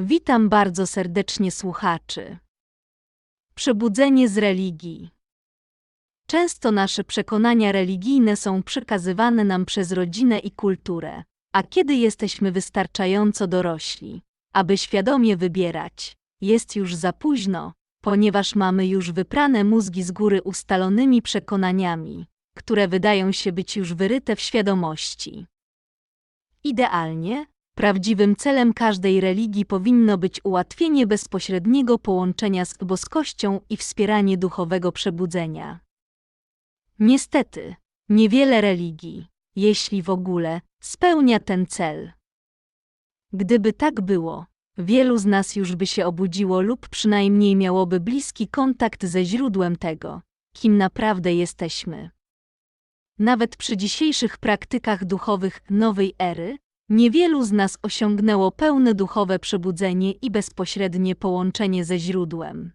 Witam bardzo serdecznie słuchaczy. Przebudzenie z religii. Często nasze przekonania religijne są przekazywane nam przez rodzinę i kulturę, a kiedy jesteśmy wystarczająco dorośli, aby świadomie wybierać, jest już za późno, ponieważ mamy już wyprane mózgi z góry ustalonymi przekonaniami, które wydają się być już wyryte w świadomości. Idealnie, prawdziwym celem każdej religii powinno być ułatwienie bezpośredniego połączenia z boskością i wspieranie duchowego przebudzenia. Niestety, niewiele religii, jeśli w ogóle, spełnia ten cel. Gdyby tak było, wielu z nas już by się obudziło lub przynajmniej miałoby bliski kontakt ze źródłem tego, kim naprawdę jesteśmy. Nawet przy dzisiejszych praktykach duchowych nowej ery, niewielu z nas osiągnęło pełne duchowe przebudzenie i bezpośrednie połączenie ze źródłem.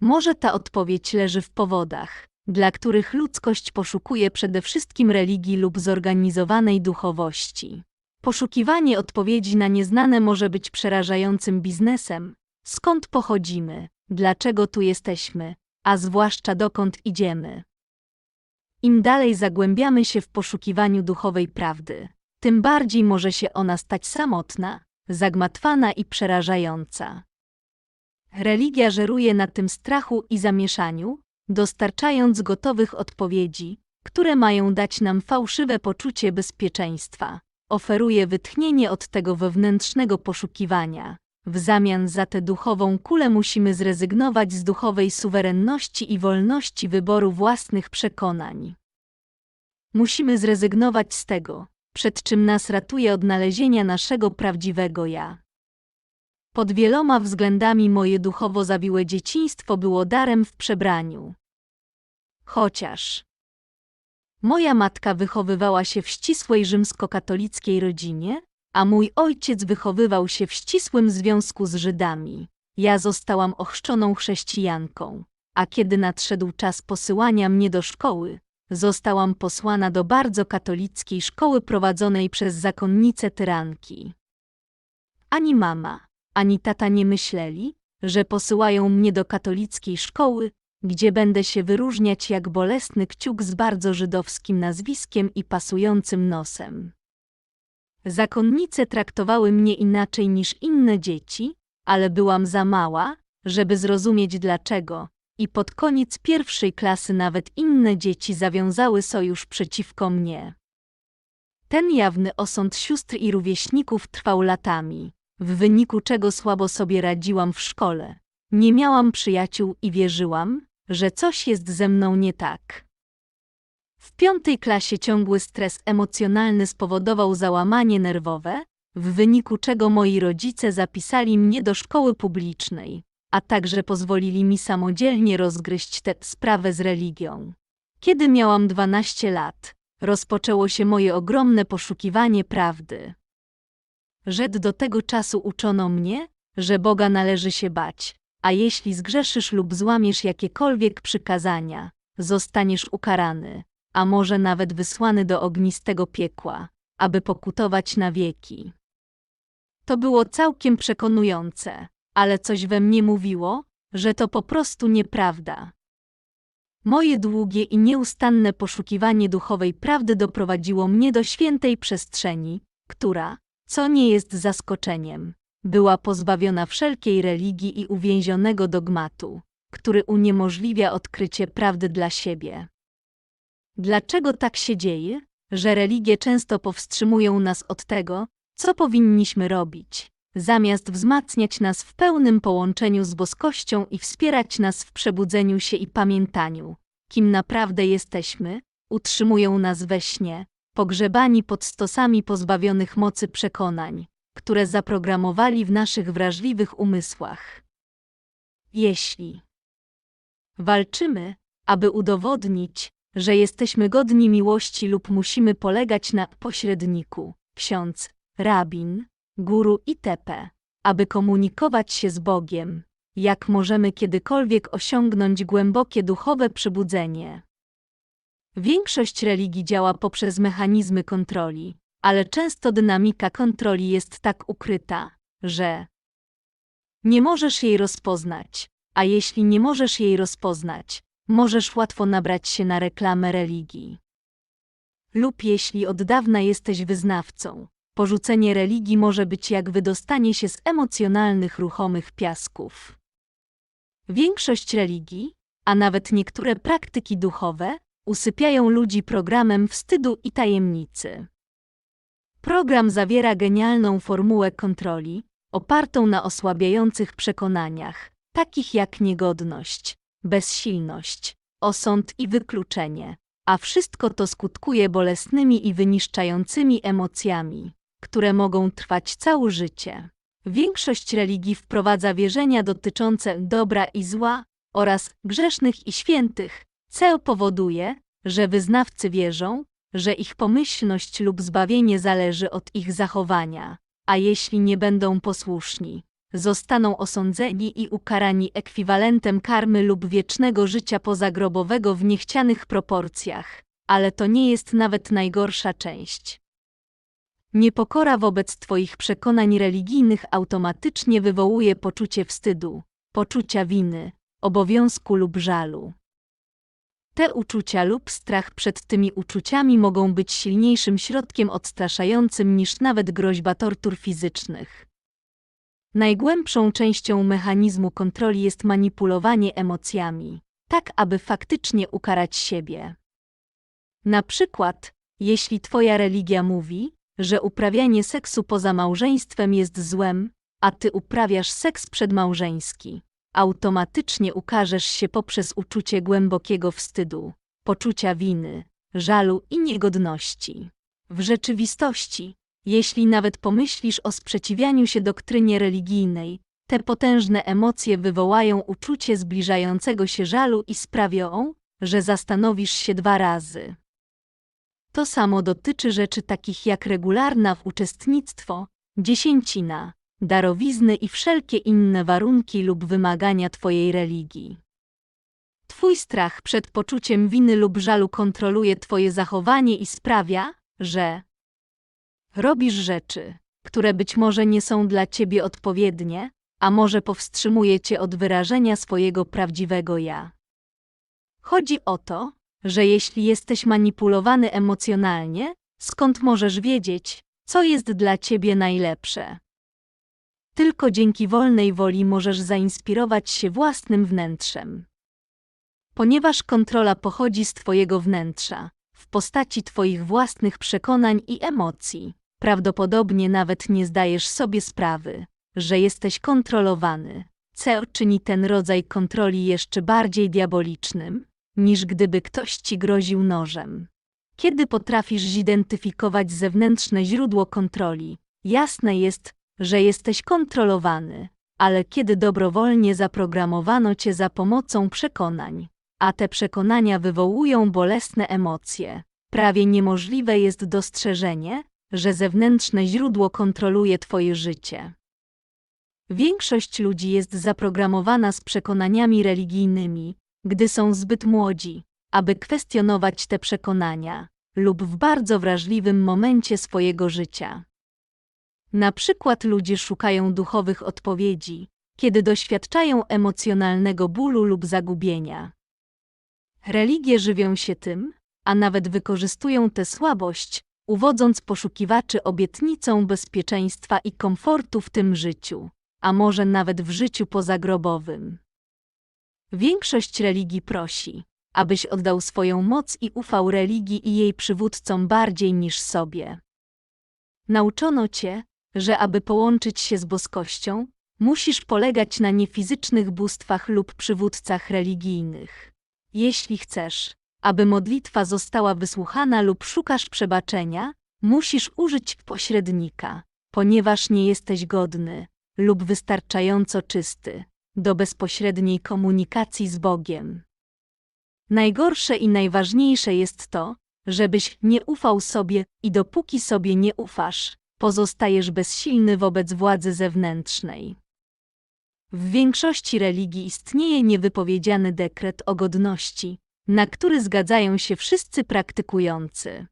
Może ta odpowiedź leży w powodach, dla których ludzkość poszukuje przede wszystkim religii lub zorganizowanej duchowości. Poszukiwanie odpowiedzi na nieznane może być przerażającym biznesem. Skąd pochodzimy, dlaczego tu jesteśmy, a zwłaszcza dokąd idziemy. Im dalej zagłębiamy się w poszukiwaniu duchowej prawdy, tym bardziej może się ona stać samotna, zagmatwana i przerażająca. Religia żeruje na tym strachu i zamieszaniu, dostarczając gotowych odpowiedzi, które mają dać nam fałszywe poczucie bezpieczeństwa. Oferuje wytchnienie od tego wewnętrznego poszukiwania. W zamian za tę duchową kulę musimy zrezygnować z duchowej suwerenności i wolności wyboru własnych przekonań. Musimy zrezygnować z tego, przed czym nas ratuje odnalezienia naszego prawdziwego ja. Pod wieloma względami moje duchowo zawiłe dzieciństwo było darem w przebraniu. Chociaż moja matka wychowywała się w ścisłej rzymskokatolickiej rodzinie, a mój ojciec wychowywał się w ścisłym związku z Żydami. Ja zostałam ochrzczoną chrześcijanką, a kiedy nadszedł czas posyłania mnie do szkoły, zostałam posłana do bardzo katolickiej szkoły prowadzonej przez zakonnice tyranki. Ani mama, ani tata nie myśleli, że posyłają mnie do katolickiej szkoły, gdzie będę się wyróżniać jak bolesny kciuk z bardzo żydowskim nazwiskiem i pasującym nosem. Zakonnice traktowały mnie inaczej niż inne dzieci, ale byłam za mała, żeby zrozumieć dlaczego, i pod koniec pierwszej klasy nawet inne dzieci zawiązały sojusz przeciwko mnie. Ten jawny osąd sióstr i rówieśników trwał latami, w wyniku czego słabo sobie radziłam w szkole. Nie miałam przyjaciół i wierzyłam, że coś jest ze mną nie tak. W piątej klasie ciągły stres emocjonalny spowodował załamanie nerwowe, w wyniku czego moi rodzice zapisali mnie do szkoły publicznej, a także pozwolili mi samodzielnie rozgryźć tę sprawę z religią. Kiedy miałam 12 lat, rozpoczęło się moje ogromne poszukiwanie prawdy. Żed do tego czasu uczono mnie, że Boga należy się bać, a jeśli zgrzeszysz lub złamiesz jakiekolwiek przykazania, zostaniesz ukarany, a może nawet wysłany do ognistego piekła, aby pokutować na wieki. To było całkiem przekonujące, ale coś we mnie mówiło, że to po prostu nieprawda. Moje długie i nieustanne poszukiwanie duchowej prawdy doprowadziło mnie do świętej przestrzeni, która, co nie jest zaskoczeniem, była pozbawiona wszelkiej religii i uwięzionego dogmatu, który uniemożliwia odkrycie prawdy dla siebie. Dlaczego tak się dzieje, że religie często powstrzymują nas od tego, co powinniśmy robić, zamiast wzmacniać nas w pełnym połączeniu z boskością i wspierać nas w przebudzeniu się i pamiętaniu, kim naprawdę jesteśmy, utrzymują nas we śnie, pogrzebani pod stosami pozbawionych mocy przekonań, które zaprogramowali w naszych wrażliwych umysłach. Jeśli walczymy, aby udowodnić, że jesteśmy godni miłości lub musimy polegać na pośredniku, ksiądz, rabin, guru itp., aby komunikować się z Bogiem, jak możemy kiedykolwiek osiągnąć głębokie duchowe przebudzenie. Większość religii działa poprzez mechanizmy kontroli, ale często dynamika kontroli jest tak ukryta, że Nie możesz jej rozpoznać, a jeśli nie możesz jej rozpoznać, możesz łatwo nabrać się na reklamę religii. Lub jeśli od dawna jesteś wyznawcą, porzucenie religii może być jak wydostanie się z emocjonalnych ruchomych piasków. Większość religii, a nawet niektóre praktyki duchowe, usypiają ludzi programem wstydu i tajemnicy. Program zawiera genialną formułę kontroli, opartą na osłabiających przekonaniach, takich jak niegodność, bezsilność, osąd i wykluczenie, a wszystko to skutkuje bolesnymi i wyniszczającymi emocjami, które mogą trwać całe życie. Większość religii wprowadza wierzenia dotyczące dobra i zła oraz grzesznych i świętych, co powoduje, że wyznawcy wierzą, że ich pomyślność lub zbawienie zależy od ich zachowania, a jeśli nie będą posłuszni, zostaną osądzeni i ukarani ekwiwalentem karmy lub wiecznego życia pozagrobowego w niechcianych proporcjach. Ale to nie jest nawet najgorsza część. Niepokora wobec Twoich przekonań religijnych automatycznie wywołuje poczucie wstydu, poczucia winy, obowiązku lub żalu. Te uczucia lub strach przed tymi uczuciami mogą być silniejszym środkiem odstraszającym niż nawet groźba tortur fizycznych. Najgłębszą częścią mechanizmu kontroli jest manipulowanie emocjami, tak aby faktycznie ukarać siebie. Na przykład, jeśli Twoja religia mówi, że uprawianie seksu poza małżeństwem jest złem, a Ty uprawiasz seks przedmałżeński, automatycznie ukażesz się poprzez uczucie głębokiego wstydu, poczucia winy, żalu i niegodności. W rzeczywistości, jeśli nawet pomyślisz o sprzeciwianiu się doktrynie religijnej, te potężne emocje wywołają uczucie zbliżającego się żalu i sprawią, że zastanowisz się dwa razy. To samo dotyczy rzeczy takich jak regularna w uczestnictwo, dziesięcina, darowizny i wszelkie inne warunki lub wymagania Twojej religii. Twój strach przed poczuciem winy lub żalu kontroluje Twoje zachowanie i sprawia, że robisz rzeczy, które być może nie są dla Ciebie odpowiednie, a może powstrzymuje Cię od wyrażenia swojego prawdziwego ja. Chodzi o to, że jeśli jesteś manipulowany emocjonalnie, skąd możesz wiedzieć, co jest dla Ciebie najlepsze? Tylko dzięki wolnej woli możesz zainspirować się własnym wnętrzem. Ponieważ kontrola pochodzi z Twojego wnętrza, w postaci Twoich własnych przekonań i emocji, prawdopodobnie nawet nie zdajesz sobie sprawy, że jesteś kontrolowany, co czyni ten rodzaj kontroli jeszcze bardziej diabolicznym, niż gdyby ktoś ci groził nożem. Kiedy potrafisz zidentyfikować zewnętrzne źródło kontroli, jasne jest, że jesteś kontrolowany, ale kiedy dobrowolnie zaprogramowano cię za pomocą przekonań, a te przekonania wywołują bolesne emocje, prawie niemożliwe jest dostrzeżenie, że zewnętrzne źródło kontroluje twoje życie. Większość ludzi jest zaprogramowana z przekonaniami religijnymi, gdy są zbyt młodzi, aby kwestionować te przekonania, lub w bardzo wrażliwym momencie swojego życia. Na przykład ludzie szukają duchowych odpowiedzi, kiedy doświadczają emocjonalnego bólu lub zagubienia. Religie żywią się tym, a nawet wykorzystują tę słabość, uwodząc poszukiwaczy obietnicą bezpieczeństwa i komfortu w tym życiu, a może nawet w życiu pozagrobowym. Większość religii prosi, abyś oddał swoją moc i ufał religii i jej przywódcom bardziej niż sobie. Nauczono cię, że aby połączyć się z boskością, musisz polegać na niefizycznych bóstwach lub przywódcach religijnych. Jeśli chcesz, aby modlitwa została wysłuchana lub szukasz przebaczenia, musisz użyć pośrednika, ponieważ nie jesteś godny lub wystarczająco czysty do bezpośredniej komunikacji z Bogiem. Najgorsze i najważniejsze jest to, żebyś nie ufał sobie i dopóki sobie nie ufasz, pozostajesz bezsilny wobec władzy zewnętrznej. W większości religii istnieje niewypowiedziany dekret o godności, na który zgadzają się wszyscy praktykujący.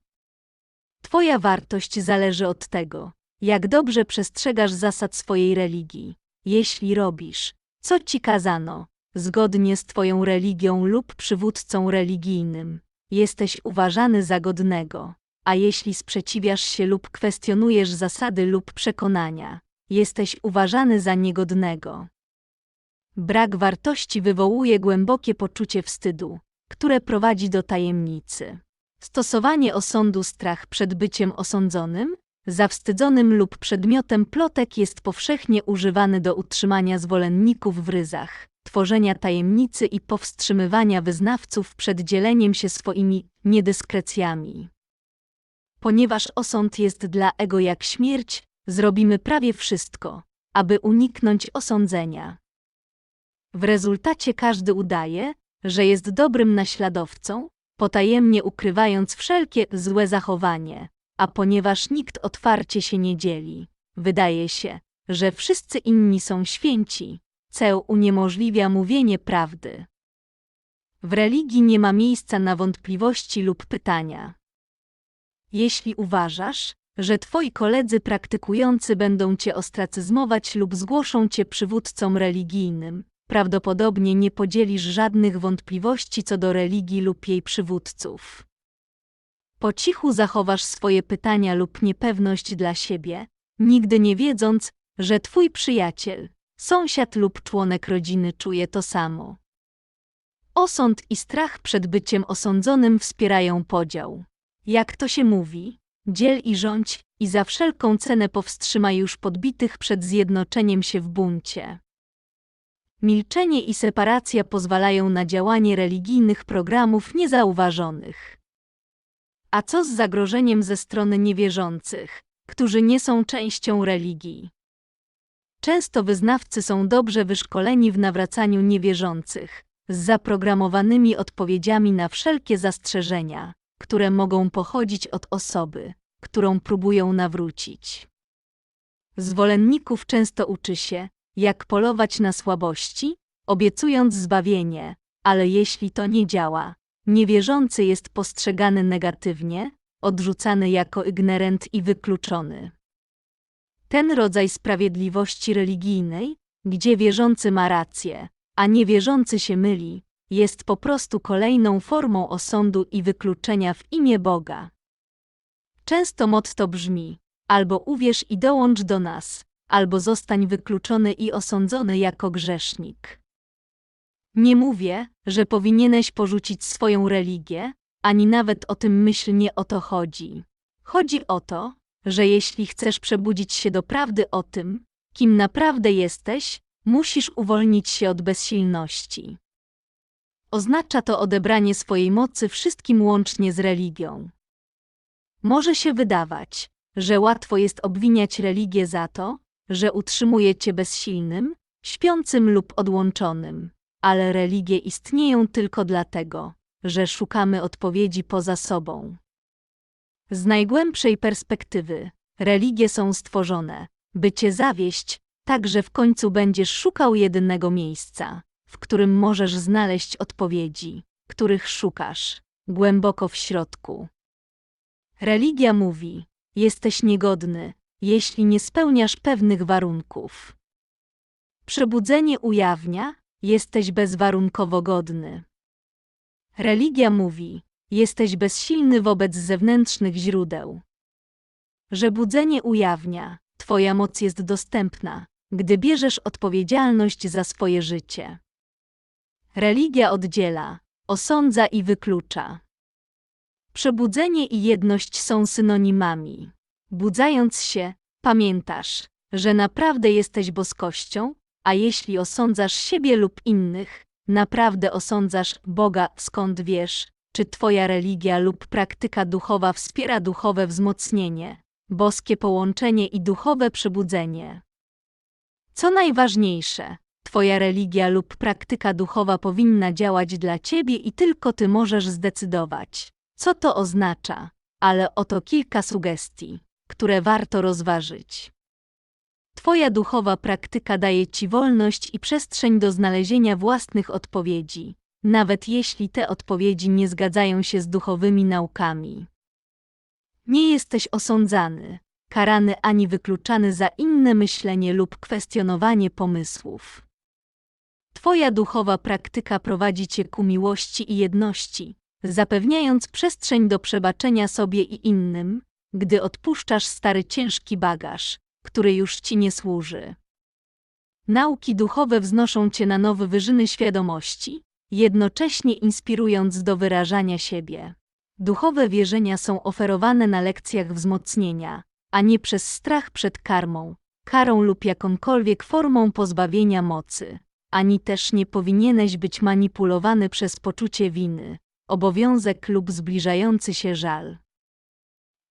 Twoja wartość zależy od tego, jak dobrze przestrzegasz zasad swojej religii, jeśli robisz, co ci kazano, zgodnie z twoją religią lub przywódcą religijnym, jesteś uważany za godnego, a jeśli sprzeciwiasz się lub kwestionujesz zasady lub przekonania, jesteś uważany za niegodnego. Brak wartości wywołuje głębokie poczucie wstydu, które prowadzi do tajemnicy. Stosowanie osądu strach przed byciem osądzonym, zawstydzonym lub przedmiotem plotek jest powszechnie używany do utrzymania zwolenników w ryzach, tworzenia tajemnicy i powstrzymywania wyznawców przed dzieleniem się swoimi niedyskrecjami. Ponieważ osąd jest dla ego jak śmierć, zrobimy prawie wszystko, aby uniknąć osądzenia. W rezultacie każdy udaje, że jest dobrym naśladowcą, potajemnie ukrywając wszelkie złe zachowanie, a ponieważ nikt otwarcie się nie dzieli, wydaje się, że wszyscy inni są święci, ceł uniemożliwia mówienie prawdy. W religii nie ma miejsca na wątpliwości lub pytania. Jeśli uważasz, że twoi koledzy praktykujący będą cię ostracyzmować lub zgłoszą cię przywódcom religijnym, prawdopodobnie nie podzielisz żadnych wątpliwości co do religii lub jej przywódców. Po cichu zachowasz swoje pytania lub niepewność dla siebie, nigdy nie wiedząc, że twój przyjaciel, sąsiad lub członek rodziny czuje to samo. Osąd i strach przed byciem osądzonym wspierają podział. Jak to się mówi, dziel i rządź i za wszelką cenę powstrzymaj już podbitych przed zjednoczeniem się w buncie. Milczenie i separacja pozwalają na działanie religijnych programów niezauważonych. A co z zagrożeniem ze strony niewierzących, którzy nie są częścią religii? Często wyznawcy są dobrze wyszkoleni w nawracaniu niewierzących, z zaprogramowanymi odpowiedziami na wszelkie zastrzeżenia, które mogą pochodzić od osoby, którą próbują nawrócić. Zwolenników często uczy się, jak polować na słabości, obiecując zbawienie, ale jeśli to nie działa, niewierzący jest postrzegany negatywnie, odrzucany jako ignorant i wykluczony. Ten rodzaj sprawiedliwości religijnej, gdzie wierzący ma rację, a niewierzący się myli, jest po prostu kolejną formą osądu i wykluczenia w imię Boga. Często motto brzmi: albo uwierz i dołącz do nas, albo zostań wykluczony i osądzony jako grzesznik. Nie mówię, że powinieneś porzucić swoją religię, ani nawet o tym myśl nie o to chodzi. Chodzi o to, że jeśli chcesz przebudzić się do prawdy o tym, kim naprawdę jesteś, musisz uwolnić się od bezsilności. Oznacza to odebranie swojej mocy wszystkim łącznie z religią. Może się wydawać, że łatwo jest obwiniać religię za to, że utrzymuje cię bezsilnym, śpiącym lub odłączonym, ale religie istnieją tylko dlatego, że szukamy odpowiedzi poza sobą. Z najgłębszej perspektywy, religie są stworzone, by cię zawieść, tak że w końcu będziesz szukał jedynego miejsca, w którym możesz znaleźć odpowiedzi, których szukasz, głęboko w środku. Religia mówi: Jesteś niegodny, jeśli nie spełniasz pewnych warunków. Przebudzenie ujawnia: Jesteś bezwarunkowo godny. Religia mówi: Jesteś bezsilny wobec zewnętrznych źródeł. Że budzenie ujawnia: Twoja moc jest dostępna, gdy bierzesz odpowiedzialność za swoje życie. Religia oddziela, osądza i wyklucza. Przebudzenie i jedność są synonimami. Budzając się, pamiętasz, że naprawdę jesteś boskością, a jeśli osądzasz siebie lub innych, naprawdę osądzasz Boga, skąd wiesz, czy Twoja religia lub praktyka duchowa wspiera duchowe wzmocnienie, boskie połączenie i duchowe przebudzenie. Co najważniejsze, Twoja religia lub praktyka duchowa powinna działać dla Ciebie i tylko Ty możesz zdecydować, co to oznacza, ale oto kilka sugestii, które warto rozważyć. Twoja duchowa praktyka daje Ci wolność i przestrzeń do znalezienia własnych odpowiedzi, nawet jeśli te odpowiedzi nie zgadzają się z duchowymi naukami. Nie jesteś osądzany, karany ani wykluczany za inne myślenie lub kwestionowanie pomysłów. Twoja duchowa praktyka prowadzi cię ku miłości i jedności, zapewniając przestrzeń do przebaczenia sobie i innym, gdy odpuszczasz stary ciężki bagaż, który już ci nie służy. Nauki duchowe wznoszą cię na nowe wyżyny świadomości, jednocześnie inspirując do wyrażania siebie. Duchowe wierzenia są oferowane na lekcjach wzmocnienia, a nie przez strach przed karmą, karą lub jakąkolwiek formą pozbawienia mocy. Ani też nie powinieneś być manipulowany przez poczucie winy, obowiązek lub zbliżający się żal.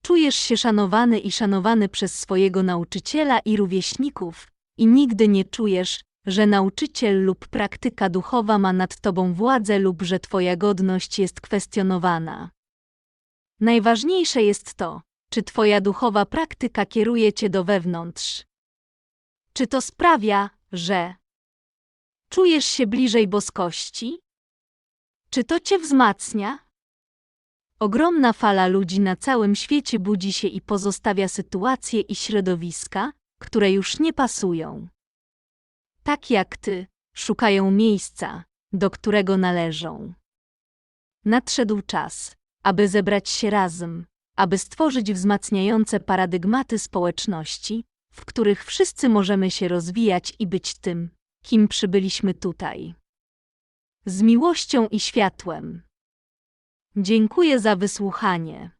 Czujesz się szanowany i szanowany przez swojego nauczyciela i rówieśników, i nigdy nie czujesz, że nauczyciel lub praktyka duchowa ma nad tobą władzę lub że twoja godność jest kwestionowana. Najważniejsze jest to, czy twoja duchowa praktyka kieruje cię do wewnątrz. Czy to sprawia, że czujesz się bliżej boskości? Czy to cię wzmacnia? Ogromna fala ludzi na całym świecie budzi się i pozostawia sytuacje i środowiska, które już nie pasują. Tak jak ty, szukają miejsca, do którego należą. Nadszedł czas, aby zebrać się razem, aby stworzyć wzmacniające paradygmaty społeczności, w których wszyscy możemy się rozwijać i być tym, kim przybyliśmy tutaj. Z miłością i światłem. Dziękuję za wysłuchanie.